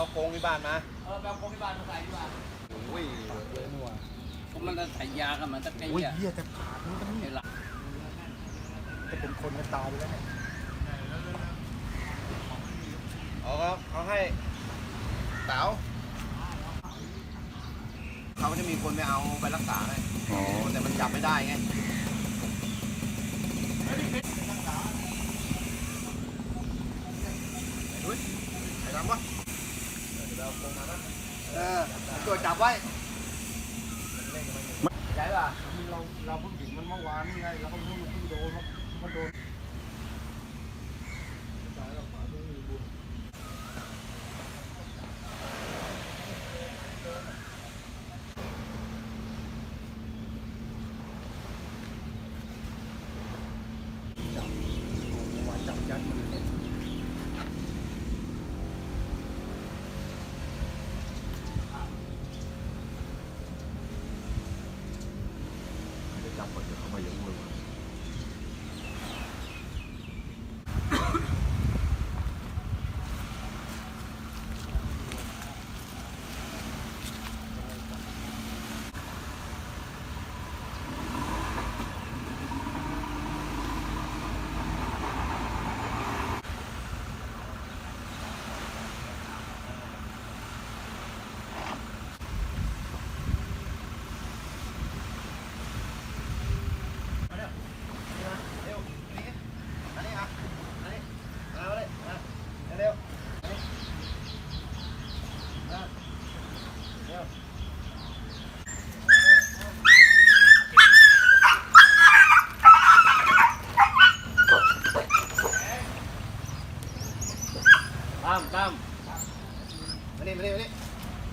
เอาโกงที่บ้านมาเออแบบโรงพยาบาลมาใส่ดีกว่าอุ้ยก็มันจะใส่ยากันมันตะกี้อุ้ยอะเหี้ยแต่ขาดมันก็นี่ไอ้หลักจะเป็นคนกันตายไปแล้วเนี่ยเอาเขาเขาให้สาวเขาจะมีคนไปเอาไปรักษาไงแต่มันจับไม่ได้ไงเฮ้ยไอ้ดำวะเออ ตัวจับไว้ใช่ป่ะเราเราเพิ่งถึงมันเมื่อวานนี่ไงเราก็เพิ่งเพิ่งโดนมันโดนจับวันจับยัดมือเนี่ ยจับก่อนจะเข้ามาอย่างมือ เร็วนี่อันนี้อะอันนี้เอาเลยมาเร็วอันนี้มาเร็ว ตั้มตั้มมานี่มานี่มานี่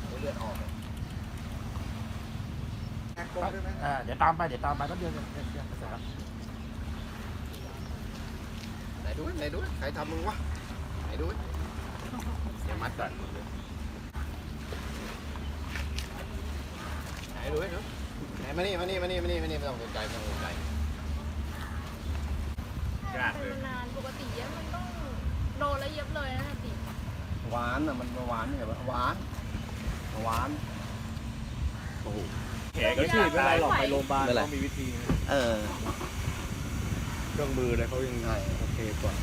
เดี๋ยวเลือดออกเลยอ่าเดี๋ยวตามไปเดี๋ยวตามไปก็เดี๋ยวเดี๋ยวเดี๋ยวเดี๋ยวเสร็จแล้วไหนดูไหนดูใครทำมึงวะไหนดูอย่ามัดก่อนไหนดูดูไหนมานี่มานี่มานี่มานี่มานี่ไม่ต้องสนใจไม่ต้องสนใจ ยากเลยมันนานปกติเย็บมันต้องโดนแล้วเย็บเลยนะติ หวานอะมันหวานเนี่ยหวานหวานโอ้โหแขกก็ฉีดไม่ได้หรอกไปโรงพยาบาลต้องมีวิธี เออ เครื่องมืออะไรเขายังใช่โอเคกว่า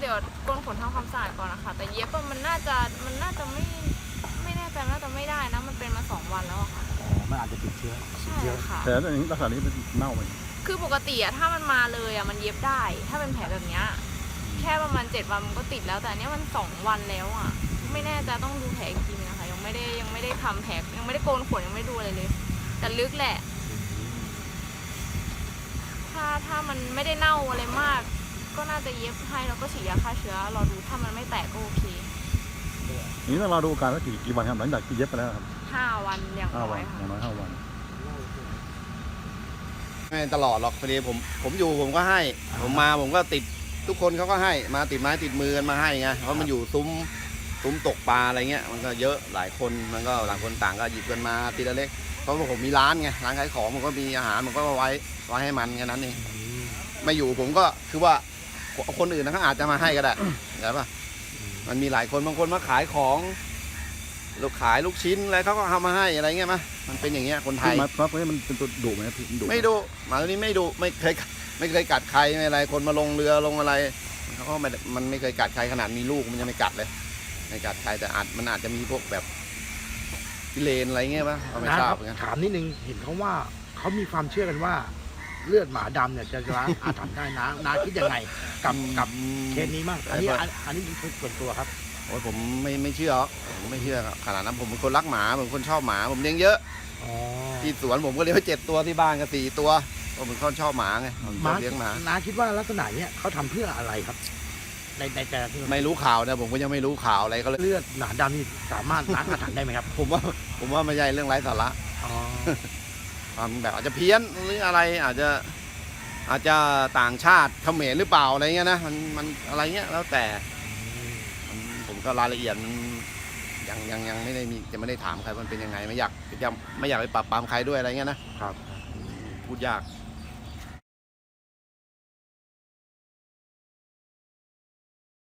เดี๋ยวโกนขนทำความสะอาดก่อนนะคะ แต่เย็บอะมันน่าจะมันน่าจะไม่ไม่แน่ใจน่าจะไม่ได้นะ มันเป็นมาสองวันแล้วอะค่ะอ๋อมันอาจจะติดเชื้อใช่ค่ะแต่อันนี้ลักษณะนี้เป็นเน่าไปคือปกติอะถ้ามันมาเลยอะมันเย็บได้ ถ้าเป็นแผลแบบเนี้ย แค่ประมาณเจ็ดวันมันก็ติดแล้วแต่อันเนี้ยมันสองวันแล้วอะไม่แน่ใจต้องดูแผลอีกทีนึงนะคะยังไม่ได้ยังไม่ได้ทำแผลยังไม่ได้โกนขนยังไม่ได้ดูอะไรเลย แต่ลึกแหละ ถ้าถ้ามันไม่ได้เน่าอะไรมาก ก็น่าจะเย็บให้แล้วก็ฉีดยาฆ่าเชื้อรอดูถ้ามันไม่แตกก็โอเคนี่ต้องรอดูอาการว่ากี่กี่วันครับหลังจากที่เย็บไปแล้วครับห้าวันอย่างห้าน้วัอนยอค่ะย่างน้อยห้าวัน ไม่ตลอดหรอกพอดีผมผมอยู่ผมก็ให้ ผมมาผมก็ติด ทุกคนเขาก็ให้มาติดไม้ติดมือกันมาให้ไงเพราะมันอยู่ซุ้มซุ้มตกปลาอะไรเงี้ยมันก็เยอะหลายคนมันก็ต่างคนต่างก็หยิบกันมาทีละเล็กเพราะว่าผมมีร้านไงร้านขายของผมก็มีอาหารผมก็ไว้ไว้ให้มันแค่นั้นเองไม่อยู่ผมก็คือว่าคนอื่นนะเขาอาจจะมาให้ก็ได้เข้าใจปะมันมีหลายคนบางคนมาขายของลูกขายลูกชิ้นอะไรเขาก็เอามาให้อะไรเงี้ยมะมันเป็นอย่างเงี้ยคนไทยมาครับนี่มันเป็นตัวดุไหมครับพี่ดุหไม่ดูหมาตัวนี้ไม่ดูไม่เคย ไม่เคยกัดใครไม่อะไร คนมาลงเรือลงอะไรเขาก็ไม่ได้มันไม่เคยกัดใครขนาดมีลูกมันยังไม่กัดเลยไม่กัดใครแต่อาจมันอาจจะมีพวกแบบพิเลนอะไรเงี้ยป่ะเราไม่นะทราคบรับเหมือนกันถามนิดนึงเห็นเขาว่าเขามีความเชื่อกันว่า เลือดหมาดำเนี่ยจะล้างอาถรรพ์ได้นะนาคิดยังไงกับกับเคสนี้บ้างอันนี้อันอันนี้เป็นส่วนตัวครับโอ้ยผมไม่ไม่เชื่อหรอกผมไม่เชื่อขนาดนั้นผมเป็นคนรักหมาผมเป็นคนชอบหมา ผมเลี้ยงเยอะอ๋อที่สวนผมก็เลี้ยงไว้เจ็ดตัวที่บ้านก็สี่ตัว ผมเป็นคนชอบหมาไงผมชอบเลี้ยงหมานาคิดว่าลักษณะเนี้ยเขาทำเพื่ออะไรครับ ในในแต่ละที่ไม่รู้ข่าวนะผมก็ยังไม่รู้ข่าวอะไรก็เลย เลือดหมาดำนี่สามารถล้างอาถรรพ์ได้ไหมครับผมว่าผมว่าไม่ใช่เรื่องไร้สาระอ๋อความแบบอาจจะเพี้ยนหรืออะไรอาจจะอาจจะต่างชาติเขมรหรือเปล่าอะไรเงี้ยนะมันมันอะไรเงี้ยแล้วแต่มันผมก็รายละเอียดมันยังยังยังไม่ได้มีจะไม่ได้ถามใครมันเป็นยังไงไม่อยากจะไม่อยากไปปรับปรามใครด้วยอะไรเงี้ยนะครับ พูดยากอ